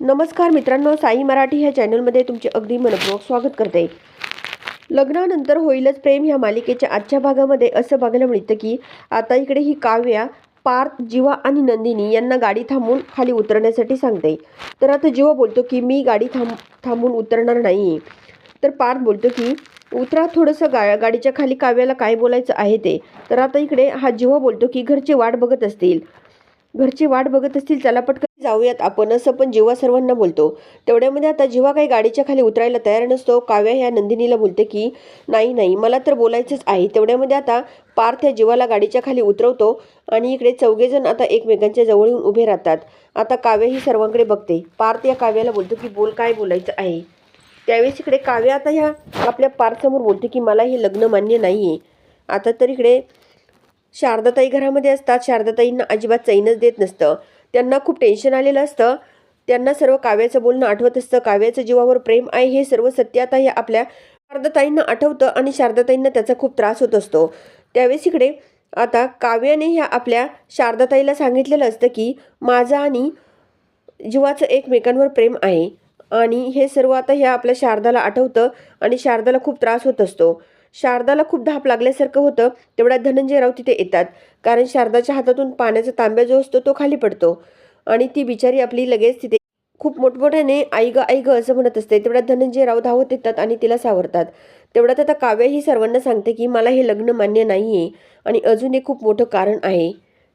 नमस्कार मित्रांनो साई मराठी ह्या चॅनलमध्ये तुमचे अगदी मनपूर्वक स्वागत करते. लग्नानंतर होईलच प्रेम ह्या मालिकेच्या आजच्या भागामध्ये असं बघायला मिळतं की आता इकडे ही काव्या पार्थ जीवा आणि नंदिनी यांना गाडी थांबून खाली उतरण्यासाठी सांगते. तर आता जीवा बोलतो की मी गाडी थांब थांबून उतरणार नाही. तर पार्थ बोलतो की उतरा थोडंसं गा गाडीच्या खाली काव्याला काय बोलायचं आहे ते. तर आता इकडे हा जीवा बोलतो की घरचे वाट बघत असतील. घरची वाट बघत असतील चला पटकन जाऊयात. आपण असं पण जेव्हा सर्वांना बोलतो तेवढ्यामध्ये आता जेव्हा काही गाडीच्या खाली उतरायला तयार नसतो काव्या ह्या नंदिनीला बोलते की नाही नाही मला तर बोलायचंच आहे. तेवढ्यामध्ये आता पार्थ या जीवाला गाडीच्या खाली उतरवतो आणि इकडे चौघेजण आता एकमेकांच्या जवळ येऊन उभे राहतात. आता काव्या ही सर्वांकडे बघते. पार्थ या काव्याला बोलतो की बोल काय बोलायचं आहे? त्यावेळेस इकडे काव्या आता ह्या आपल्या पार्थसमोर बोलते की मला हे लग्न मान्य नाही आहे आता तर इकडे शारदाताई घरामध्ये असतात. शारदाताईंना अजिबात चैनच देत नसतं. त्यांना खूप टेन्शन आलेलं असतं. त्यांना सर्व काव्याचं बोलणं आठवत असतं. काव्याचं जीवावर प्रेम आहे हे सर्व सत्य आता हे आपल्या शारदाताईंना आठवतं आणि शारदाताईंना त्याचा खूप त्रास होत असतो. त्यावेळेस इकडे आता काव्याने ह्या आपल्या शारदाताईला सांगितलेलं असतं की माझं आणि जीवाचं एकमेकांवर प्रेम आहे आणि हे सर्व आता ह्या आपल्या शारदाला आठवतं आणि शारदाला खूप त्रास होत असतो. शारदाला खूप धाप लागल्यासारखं होतं. तेवढ्या धनंजयराव तिथे येतात. कारण शारदाच्या हातातून पाण्याचा तांब्या जो असतो तो खाली पडतो. आणि ती बिचारी आपली लगेच तिथे खूप मोठमोठ्याने आई ग आई ग असं म्हणत असते. तेवढ्यात धनंजयराव धावत येतात आणि तिला सावरतात. तेवढ्यात आता काव्या ही सर्वांना सांगते की मला हे लग्न मान्य नाही आहे आणि अजून एक खूप मोठं कारण आहे.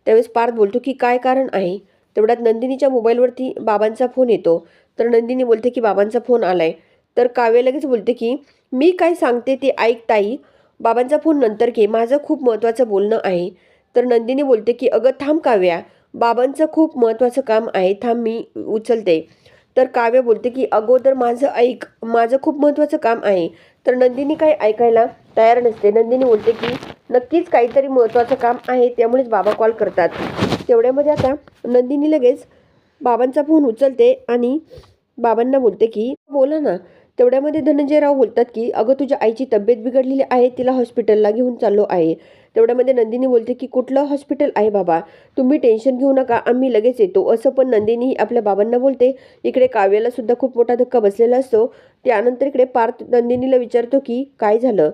त्यावेळेस पार्थ बोलतो की काय कारण आहे? तेवढ्यात नंदिनीच्या मोबाईलवरती बाबांचा फोन येतो. तर नंदिनी बोलते की बाबांचा फोन आलाय. तर काव्य लगेच बोलते की मी काय सांगते ते ऐक ताई. बाबांचा फोन नंतर घे. माझं खूप महत्त्वाचं बोलणं आहे. तर नंदिनी बोलते की अगं थांब काव्या. बाबांचं खूप महत्त्वाचं काम आहे. थांब मी उचलते. तर काव्य बोलते की अगोदर माझं ऐक. माझं खूप महत्त्वाचं काम आहे. तर नंदिनी काही ऐकायला तयार नसते. नंदिनी बोलते की नक्कीच काहीतरी महत्त्वाचं काम आहे. त्यामुळेच बाबा कॉल करतात. तेवढ्यामध्ये आता नंदिनी लगेच बाबांचा फोन उचलते आणि बाबांना बोलते की बोला ना. तेवढ्यामध्ये धनंजयराव बोलतात की अगं तुझ्या आईची तब्येत बिघडलेली आहे तिला हॉस्पिटलला घेऊन चाललो आहे. तेवढ्यामध्ये नंदिनी बोलते की कुठलं हॉस्पिटल आहे बाबा? तुम्ही टेन्शन घेऊ नका आम्ही लगेच येतो. असं पण नंदिनी आपल्या बाबांना बोलते. इकडे काव्याला सुद्धा खूप मोठा धक्का बसलेला असतो. त्यानंतर इकडे पार्थ नंदिनीला विचारतो की काय झालं?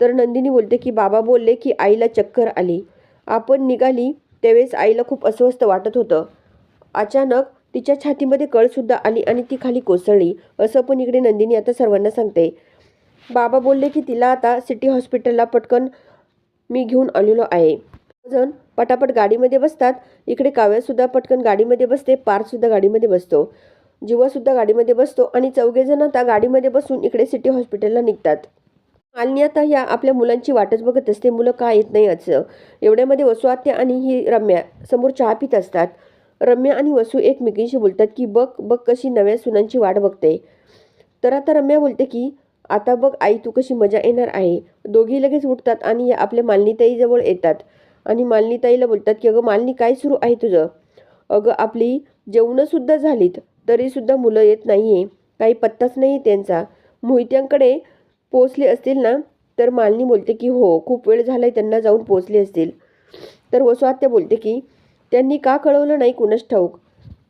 तर नंदिनी बोलते की बाबा बोलले की आईला चक्कर आली. आपण निघाली त्यावेळेस आईला खूप अस्वस्थ वाटत होतं. अचानक तिच्या छातीमध्ये कळसुद्धा आली आणि ती खाली कोसळली. असं पण इकडे नंदिनी आता सर्वांना सांगते. बाबा बोलले की तिला आता सिटी हॉस्पिटलला पटकन मी घेऊन आलेलो आहे. जण पटापट गाडीमध्ये बसतात. इकडे काव्यासुद्धा पटकन गाडीमध्ये बसते. पारसुद्धा गाडीमध्ये बसतो. जीवासुद्धा गाडीमध्ये बसतो आणि चौघेजण आता गाडीमध्ये बसून इकडे सिटी हॉस्पिटलला निघतात. मालनी आता या आपल्या मुलांची वाटच बघत असते. मुलं का येत नाही असं. एवढ्यामध्ये वसुआत्या आणि ही रम्या समोर चहा पित असतात. रम्या आणि वसू एकमेकींशी बोलतात की बघ बघ कशी नव्या सुनांची वाट बघते. तर आता रम्या बोलते की आता बघ आई तू कशी मजा येणार आहे. दोघी लगेच उठतात आणि या आपल्या मालनीताईजवळ येतात. आणि मालनीताईला बोलतात की अगं मालनी काय सुरू आहे तुझं? अगं आपली जेवणंसुद्धा झालीत तरीसुद्धा मुलं येत नाही आहे काही पत्ताच नाही त्यांचा. मोहित्यांकडे पोचले असतील ना? तर मालनी बोलते की हो खूप वेळ झाला आहे त्यांना जाऊन पोचले असतील. तर वसुआत्या बोलते की त्यांनी का कळवलं नाही कुणास ठाऊक.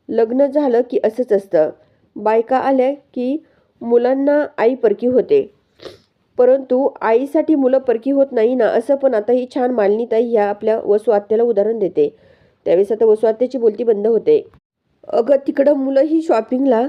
लग्न झालं की असंच असतं. बायका आल्या की मुलांना आई परकी होते. परंतु आईसाठी मुलं परकी होत नाही ना असं पण आता ही छान मालनीताई ह्या आपल्या वसुआत्याला उदाहरण देते. त्यावेळेस आता वसुआत्याची बोलती बंद होते. अगं तिकडं मुलं ही शॉपिंगला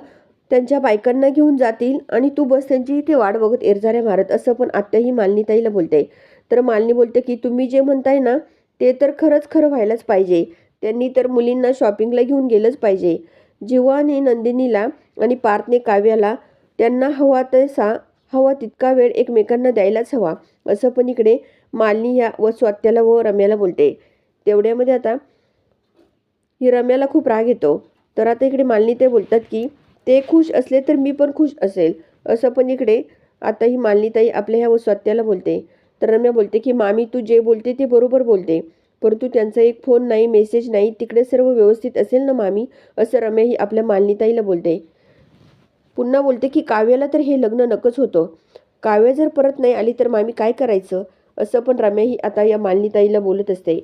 त्यांच्या बायकांना घेऊन जातील आणि तू बस त्यांची इथे वाट बघत एरझाऱ्या मारत असं पण आत्या ही मालनीताईला बोलते. तर मालनी बोलते की तुम्ही जे म्हणताय ना ते तर खरंच खरं व्हायलाच पाहिजे. त्यांनी तर मुलींना शॉपिंगला घेऊन गेलंच पाहिजे. जीवाने नंदिनीला आणि पार्थने काव्याला त्यांना हवा तसा हवा तितका वेळ एकमेकांना द्यायलाच हवा असं पण इकडे मालिनी ह्या व स्वात्याला व रम्याला बोलते. तेवढ्यामध्ये आता ही रम्याला खूप राग येतो. तर आता इकडे मालिनी ते बोलतात की ते खुश असले तर मी पण खुश असेल. असं पण इकडे आता ही मालिनीताई आपल्या ह्या व स्वात्याला बोलते. तर रम्या बोलते की मामी तू जे बोलते ते बरोबर बोलते. परंतु त्यांचा एक फोन नाही मेसेज नाही तिकडे सर्व व्यवस्थित असेल ना मामी? असं रम्याही आपल्या मालिनीताईला बोलते. पुन्हा बोलते की काव्याला तर हे लग्न नकच होतं. काव्य जर परत नाही आली तर मामी काय करायचं? असं पण रम्याही आता या मालिनीताईला बोलत असते.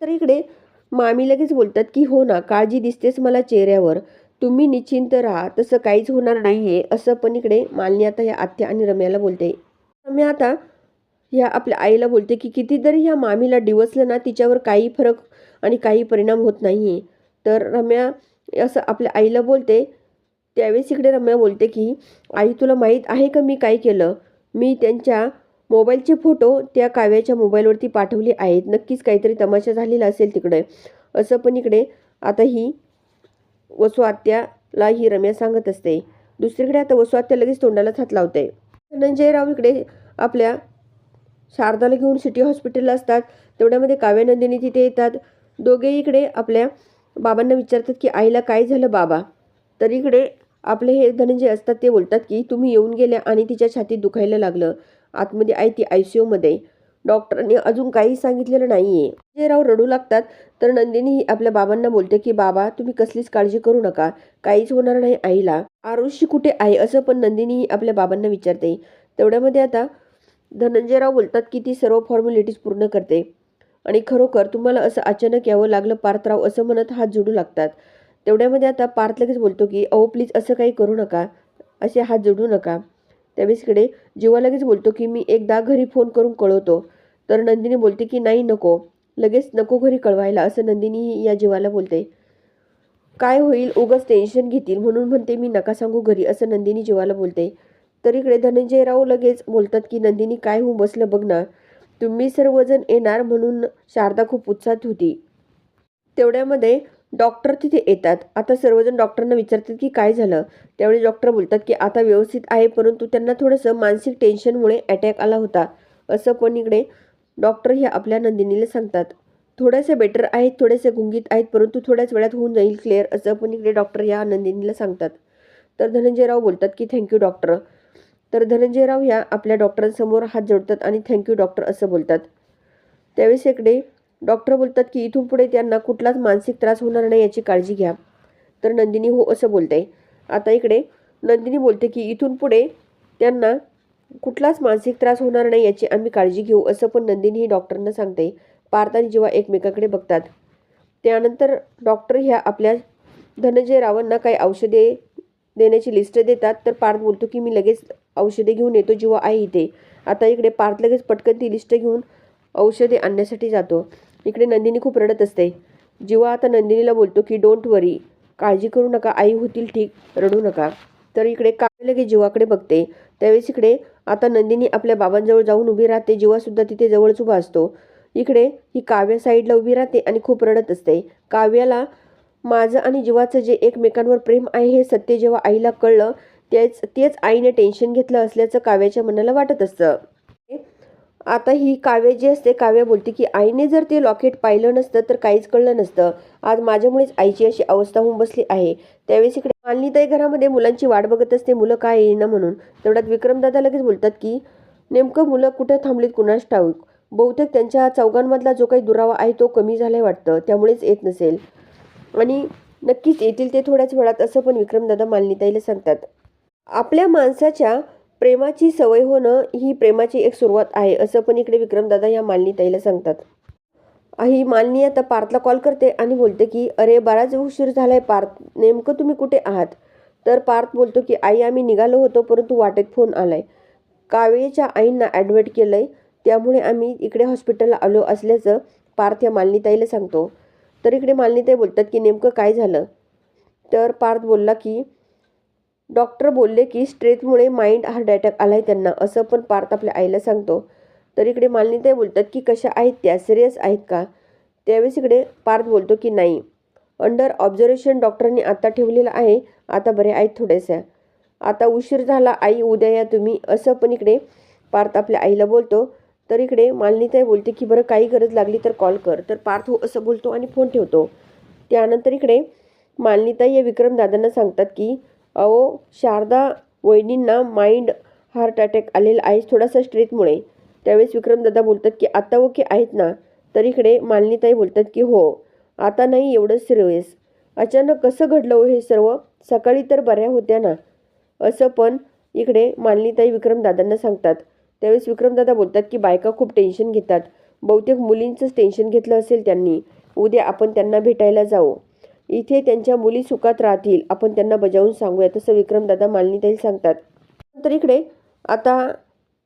तर इकडे मामी लगेच बोलतात की हो ना काळजी दिसतेच मला चेहऱ्यावर. तुम्ही निश्चिंत राहा तसं काहीच होणार नाही आहे असं पण इकडे मालनी आता या आत्या आणि रम्याला बोलते. रम्या आता ह्या आपल्या आईला बोलते की कितीतरी ह्या मामीला डिवसलं ना तिच्यावर काही फरक आणि काही परिणाम होत नाही आहे तर रम्या असं आपल्या आईला बोलते. त्यावेळेस इकडे रम्या बोलते की आई तुला माहीत आहे का मी काय केलं? मी त्यांच्या मोबाईलचे फोटो त्या काव्याच्या मोबाईलवरती पाठवले आहेत. नक्कीच काहीतरी तमाशा झालेला असेल तिकडे. असं पण इकडे आता ही वसुआत्याला ही रम्या सांगत असते. दुसरीकडे आता वसुआत्या लगेच तोंडाला हात लावते. धनंजयराव इकडे आपल्या शारदाला घेऊन सिटी हॉस्पिटलला असतात. तेवढ्यामध्ये काव्या नंदिनी तिथे येतात. दोघे इकडे आपल्या बाबांना विचारतात की आईला काय झालं बाबा? तर इकडे आपले हे धनंजय असतात ते बोलतात की तुम्ही येऊन गेल्या आणि तिच्या छातीत दुखायला लागलं. आतमध्ये आहे ती आय सी यूमध्ये. डॉक्टरांनी अजून काही सांगितलेलं नाही आहे राव रडू लागतात. तर नंदिनी ही आपल्या बाबांना बोलते की बाबा तुम्ही कसलीच काळजी करू नका. काहीच होणार नाही आईला. आरुषी कुठे आहे असं पण नंदिनी ही आपल्या बाबांना विचारते. तेवढ्यामध्ये आता धनंजयराव बोलतात की ती सर्व फॉर्मॅलिटीज पूर्ण करते. आणि खरोखर तुम्हाला असं अचानक यावं लागलं पार्थराव असं म्हणत हात जोडू लागतात. तेवढ्यामध्ये आता पार्थ लगेच बोलतो की अहो प्लीज असं काही करू नका. असे हात जोडू नका. त्यावेळेसकडे जीवा लगेच बोलतो की मी एकदा घरी फोन करून कळवतो. तर नंदिनी बोलते की नाही नको. लगेच नको घरी कळवायला असं नंदिनीही या जीवाला बोलते. काय होईल? उगाच टेन्शन घेतील. म्हणून म्हणते मी नका सांगू घरी असं नंदिनी जीवाला बोलते. तर इकडे धनंजयराव लगेच बोलतात की नंदिनी काय होऊन बसलं बघ ना. तुम्ही सर्वजण येणार म्हणून शारदा खूप उत्साहात होती. तेवढ्यामध्ये डॉक्टर तिथे येतात. आता सर्वजण डॉक्टरांना विचारतात की काय झालं? त्यावेळी डॉक्टर बोलतात की आता व्यवस्थित आहे परंतु त्यांना थोडंसं मानसिक टेन्शनमुळे अटॅक आला होता. असं पण इकडे डॉक्टर हे आपल्या नंदिनीला सांगतात. थोड्याशा बेटर आहेत थोडेसे गुंगीत आहेत परंतु थोड्याच वेळात होऊन जाईल क्लिअर असं पण इकडे डॉक्टर या नंदिनीला सांगतात. तर धनंजयराव बोलतात की थँक्यू डॉक्टर तर धनंजयराव ह्या आपल्या डॉक्टरांसमोर हात जोडतात आणि थँक्यू डॉक्टर असं बोलतात. त्यावेळेस इकडे डॉक्टर बोलतात की इथून पुढे त्यांना कुठलाच मानसिक त्रास होणार नाही याची काळजी घ्या. तर नंदिनी हो असं बोलते. आता इकडे नंदिनी बोलते की इथून पुढे त्यांना कुठलाच मानसिक त्रास होणार नाही याची आम्ही काळजी घेऊ असं पण नंदिनी ही डॉक्टरांना सांगते. पार्थ आणि जेव्हा एकमेकाकडे बघतात. त्यानंतर डॉक्टर ह्या आपल्या धनंजय रावांना काही औषधे देण्याची लिस्ट देतात तर पार्थ बोलतो की मी लगेच औषधे घेऊन येतो जेव्हा आहे इथे. आता इकडे पार्थ लगेच पटकन ती लिस्ट घेऊन औषधे आणण्यासाठी जातो. इकडे नंदिनी खूप रडत असते. जेव्हा आता नंदिनीला बोलतो की डोंट वरी काळजी करू नका. आई होतील ठीक. रडू नका. तर इकडे काव्य लगेच जीवाकडे बघते. त्यावेळेस इकडे आता नंदिनी आपल्या बाबांजवळ जाऊन उभी राहते. जीवासुद्धा तिथे जवळच उभा असतो. इकडे ही काव्या साईडला उभी राहते आणि खूप रडत असते. काव्याला माझं आणि जीवाचं जे एकमेकांवर प्रेम आहे हे सत्य जेव्हा आईला कळलं तेच तेच आईने टेन्शन घेतलं असल्याचं काव्याच्या मनाला वाटत असतं. आता ही काव्य जी असते काव्य बोलते की आईने जर ते लॉकेट पाहिलं नसतं तर काहीच कळलं नसतं. आज माझ्यामुळेच आईची अशी अवस्था होऊन बसली आहे. त्यावेळेस इकडे मालनीताई घरामध्ये मुलांची वाट बघत असते मुलं काय येईना म्हणून. तेवढ्यात विक्रमदादा लगेच बोलतात की नेमकं मुलं कुठं थांबलीत कुणास ठाऊक? बहुतेक त्यांच्या चौघांमधला जो काही दुरावा आहे तो कमी झालाय वाटतं. त्यामुळेच येत नसेल. आणि नक्कीच येतील ते थोड्याच वेळात असं पण विक्रमदादा मालनीताईला सांगतात. आपल्या माणसाच्या प्रेमाची सवय होणं ही प्रेमाची एक सुरुवात आहे असं पण इकडे विक्रमदादा या मालनीताईला सांगतात. ही मालनी आता पार्थला कॉल करते आणि बोलते की अरे बराच उशीर झालाय पार्थ नेमकं तुम्ही कुठे आहात? तर पार्थ बोलतो की आई आम्ही निघालो होतो परंतु वाटेत फोन आलाय. कावेच्या आईंना ॲडमिट केलंय त्यामुळे आम्ही इकडे हॉस्पिटलला आलो असल्याचं पार्थ या मालनीताईला सांगतो. तर इकडे मालनीताई बोलतात की नेमकं काय झालं? तर पार्थ बोलला की डॉक्टर बोलले की स्ट्रेसमुळे माइंड हार्ट अटॅक आला आहे त्यांना असं पण पार्थ आपल्या आईला सांगतो. तर इकडे मालनीताई बोलतात की कशा आहेत त्या? सिरियस आहेत का? त्यावेळेस इकडे पार्थ बोलतो की नाही. अंडर ऑब्झर्वेशन डॉक्टरांनी आता ठेवलेलं आहे. आता बरे आहेत थोड्याशा आता उशीर झाला. आई उद्या या तुम्ही असं पण इकडे पार्थ आपल्या आईला बोलतो. तर इकडे मालनीताई बोलते की बरं काही गरज लागली तर कॉल कर. तर पार्थ हो असं बोलतो आणि फोन ठेवतो. त्यानंतर इकडे मालनीताई या विक्रम दादांना सांगतात की अहो शारदा वहिनींना माइंड हार्ट अटॅक आलेला आहे थोडासा स्ट्रेसमुळे त्यावेळेस विक्रमदादा बोलतात की आता ओके आहेत ना. तर इकडे मालनीताई बोलतात की हो आता नाही एवढं सिरियस अचानक कसं घडलं हो हे सर्व? सकाळी तर बऱ्या होत्या ना. असं पण इकडे मालनीताई विक्रमदादांना सांगतात. त्यावेळेस विक्रमदादा बोलतात की बायका खूप टेन्शन घेतात. बहुतेक मुलींचंच टेन्शन घेतलं असेल त्यांनी. उद्या आपण त्यांना भेटायला जाऊ. इथे त्यांच्या मुली सुखात राहतील. आपण त्यांना बजावून सांगूया तसं विक्रमदादा मालनीताई सांगतात. तर इकडे आता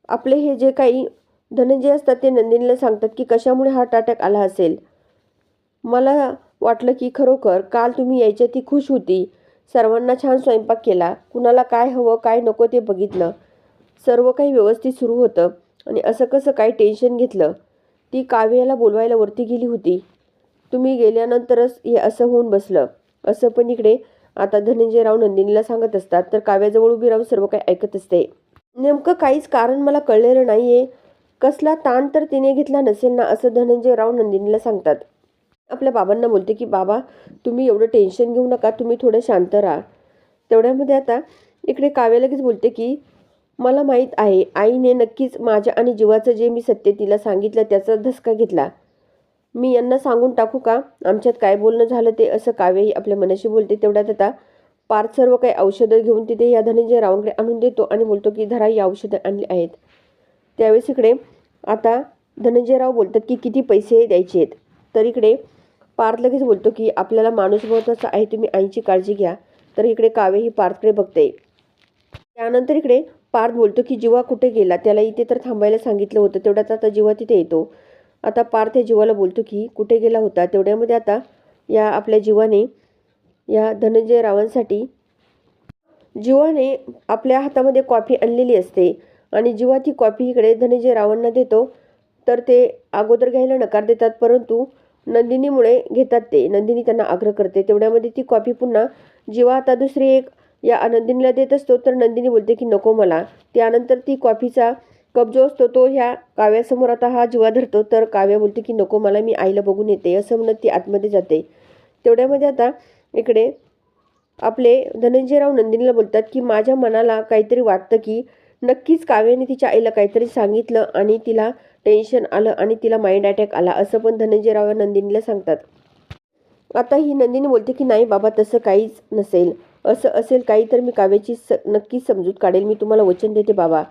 आपले हे जे काही धनंजय असतात ते नंदिनीला सांगतात की कशामुळे हार्ट अटॅक आला असेल? मला वाटलं की खरोखर काल तुम्ही यायच्या ती खुश होती. सर्वांना छान स्वयंपाक केला. कुणाला काय हवं काय नको ते बघितलं. सर्व काही व्यवस्थित सुरू होतं आणि असं कसं काय टेन्शन घेतलं? ती काव्याला बोलवायला वरती गेली होती. तुम्ही गेल्यानंतरच हे असं होऊन बसलं. असं पण इकडे आता धनंजयराव नंदिनीला सांगत असतात तर काव्याजवळ उभी राहून सर्व काही ऐकत असते. नेमकं काहीच कारण मला कळलेलं नाही आहे कसला ताण तर तिने घेतला नसेल ना असं धनंजयराव नंदिनीला सांगतात. आपल्या बाबांना बोलते की बाबा तुम्ही एवढं टेन्शन घेऊ नका तुम्ही थोडं शांत राहा. तेवढ्यामध्ये आता इकडे काव्या लगेच बोलते की मला माहीत आहे आईने नक्कीच माझ्या आणि जीवाचं जे मी सत्य तिला सांगितलं त्याचा धसका घेतला. मी यांना सांगून टाकू का? आमच्यात काय बोलणं झालं ते असं काव्यही आपल्या मनाशी बोलते तेवढ्यात आता पार्थ सर्व काही औषधं घेऊन तिथे या धनंजय रावांकडे आणून देतो आणि बोलतो की धरा ही औषधं आणली आहेत. त्यावेळेस इकडे आता धनंजयराव बोलतात की किती पैसे द्यायचे आहेत? तर इकडे पार्थ लगेच बोलतो की आपल्याला माणूस महत्त्वाचा आहे तुम्ही आईची काळजी घ्या. तर इकडे काव्य ही पार्थकडे बघते. त्यानंतर इकडे पार्थ बोलतो की जीवा कुठे गेला? त्याला इथे तर थांबायला सांगितलं होतं. तेवढ्यात आता जीवा तिथे येतो. आता पार्थ या जीवाला बोलतो की कुठे गेला होता? तेवढ्यामध्ये आता या आपल्या जीवाने या धनंजय रावांसाठी जीवाने आपल्या हातामध्ये कॉफी आणलेली असते. आणि जेव्हा ती कॉफी इकडे धनंजय रावांना देतो. तर ते अगोदर घ्यायला नकार देतात परंतु नंदिनीमुळे घेतात ते. नंदिनी त्यांना आग्रह करते. तेवढ्यामध्ये ती कॉफी पुन्हा जीवा आता दुसरी एक या नंदिनीला देत असतो. तर नंदिनी बोलते की नको मला. त्यानंतर ती कॉफीचा कप जो असतो तो ह्या काव्यासमोर आता हा जीवा धरतो. तर काव्या बोलते की नको मला मी आईला बघून येते. असं म्हणत ती आतमध्ये जाते. तेवढ्यामध्ये आता इकडे आपले धनंजयराव नंदिनीला बोलतात की माझ्या मनाला काहीतरी वाटतं की नक्कीच काव्याने तिच्या आईला काहीतरी सांगितलं आणि तिला टेन्शन आलं आणि तिला माइंड अटॅक आला. असं पण धनंजयराव नंदिनीला सांगतात. आता ही नंदिनी बोलते की नाही बाबा तसं काहीच नसेल. असं असेल काही तर मी काव्याची स नक्कीच समजूत काढेल. मी तुम्हाला वचन देते बाबा.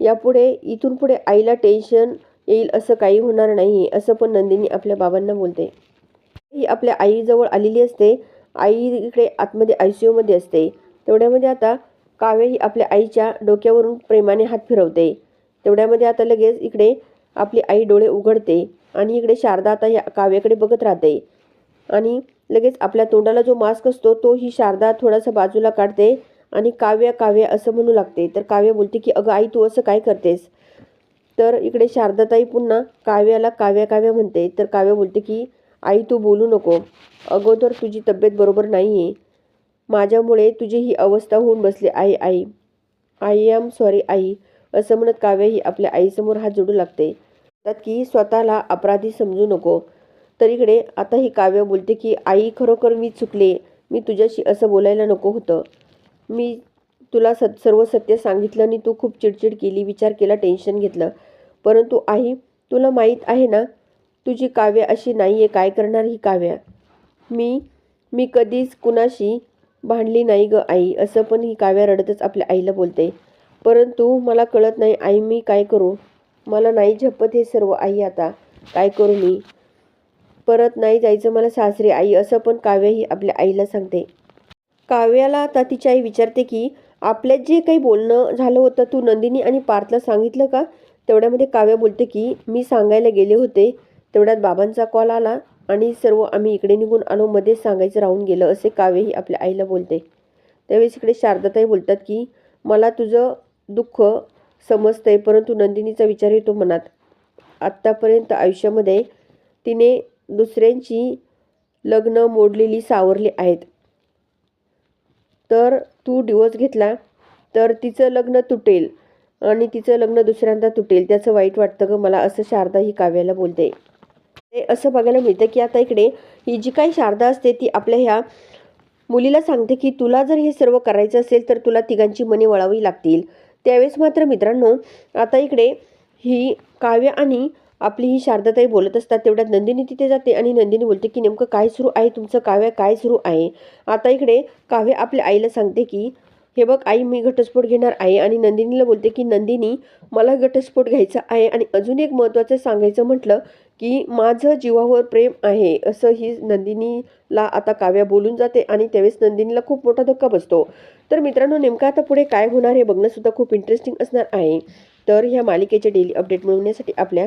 यापुढे इथून पुढे आईला टेन्शन येईल असं काही होणार नाही असं पण नंदिनी आपल्या बाबांना बोलते. ही आपल्या आईजवळ आलेली असते. आई इकडे आतमध्ये आय सी यूमध्ये असते. तेवढ्यामध्ये आता काव्य ही आपल्या आईच्या डोक्यावरून प्रेमाने हात फिरवते. तेवढ्यामध्ये आता लगेच इकडे आपली आई डोळे उघडते आणि इकडे शारदा आता या काव्याकडे बघत राहते. आणि लगेच आपल्या तोंडाला जो मास्क असतो तो ही शारदा थोडासा बाजूला काढते आणि काव्य काव्य असं म्हणू लागते. तर काव्य बोलते की अगं आई तू असं काय करतेस? तर इकडे शारदाताई पुन्हा काव्याला काव्या काव्य म्हणते. तर काव्य बोलते की आई तू बोलू नको. अगोदर तुझी तब्येत बरोबर नाही आहे माझ्यामुळे तुझी ही अवस्था होऊन बसली. आई आई. आय एम सॉरी आई. असं म्हणत काव्य ही आपल्या आईसमोर हात जोडू लागते. त्यात की स्वतःला अपराधी समजू नको. तर इकडे आता ही काव्य बोलते की आई खरोखर मी चुकले. मी तुझ्याशी असं बोलायला नको होतं. मी तुला सत सर्व सत्य सांगितलं आणि तू खूप चिडचिड केली विचार केला टेन्शन घेतलं. परंतु आई तुला माहीत आहे ना तुझी काव्य अशी नाही आहे काय करणार ही काव्य? मी मी कधीच कुणाशी भांडली नाही ग आई. असं पण ही काव्या रडतच आपल्या आईला बोलते. परंतु मला कळत नाही आई मी काय करू? मला नाही झपत हे सर्व आई आता. काय करू मी? परत नाही जायचं मला सासरी आई असं पण काव्यही आपल्या आईला सांगते. काव्याला आता तिची आई विचारते की आपल्यात जे काही बोलणं झालं होतं तू नंदिनी आणि पार्थला सांगितलं का? तेवढ्यामध्ये काव्य बोलते की मी सांगायला गेले होते. तेवढ्यात बाबांचा कॉल आला आणि सर्व आम्ही इकडे निघून आलो मध्येच सांगायचं राहून गेलं असे काव्यही आपल्या आईला बोलते. त्यावेळेस इकडे शारदाताई बोलतात की मला तुझं दुःख समजतंय परंतु नंदिनीचा विचार येतो मनात. आत्तापर्यंत आयुष्यामध्ये तिने दुसऱ्यांची लग्न मोडलेली सावरली आहेत. तर तू डिवोर्स घेतला तर तिचं लग्न तुटेल आणि तिचं लग्न दुसऱ्यांदा तुटेल. त्याचं वाईट वाटतं ग मला असं शारदा ही काव्याला बोलते. ते असं बघायला मिळतं की आता इकडे ही जी काही शारदा असते ती आपल्या ह्या मुलीला सांगते की तुला जर हे सर्व करायचं असेल तर तुला तिघांची मने वळावी लागतील. त्यावेळेस मात्र मित्रांनो आता इकडे ही काव्य आणि आपली ही शारदाताई बोलत असतात तेवढ्यात नंदिनी तिथे जाते आणि नंदिनी बोलते की नेमकं काय सुरू आहे तुमचं? काव्य काय सुरू आहे? आता इकडे काव्य आपल्या आईला सांगते की हे बघ आई मी घटस्फोट घेणार आहे. आणि नंदिनीला बोलते की नंदिनी मला घटस्फोट घ्यायचा आहे आणि अजून एक महत्त्वाचं सांगायचं म्हटलं की माझं जीवावर प्रेम आहे असं ही नंदिनीला आता काव्या बोलून जाते आणि त्यावेळेस नंदिनीला खूप मोठा धक्का बसतो. तर मित्रांनो नेमकं आता पुढे काय होणार हे बघणंसुद्धा खूप इंटरेस्टिंग असणार आहे. तर ह्या मालिकेचे डेली अपडेट मिळवण्यासाठी आपल्या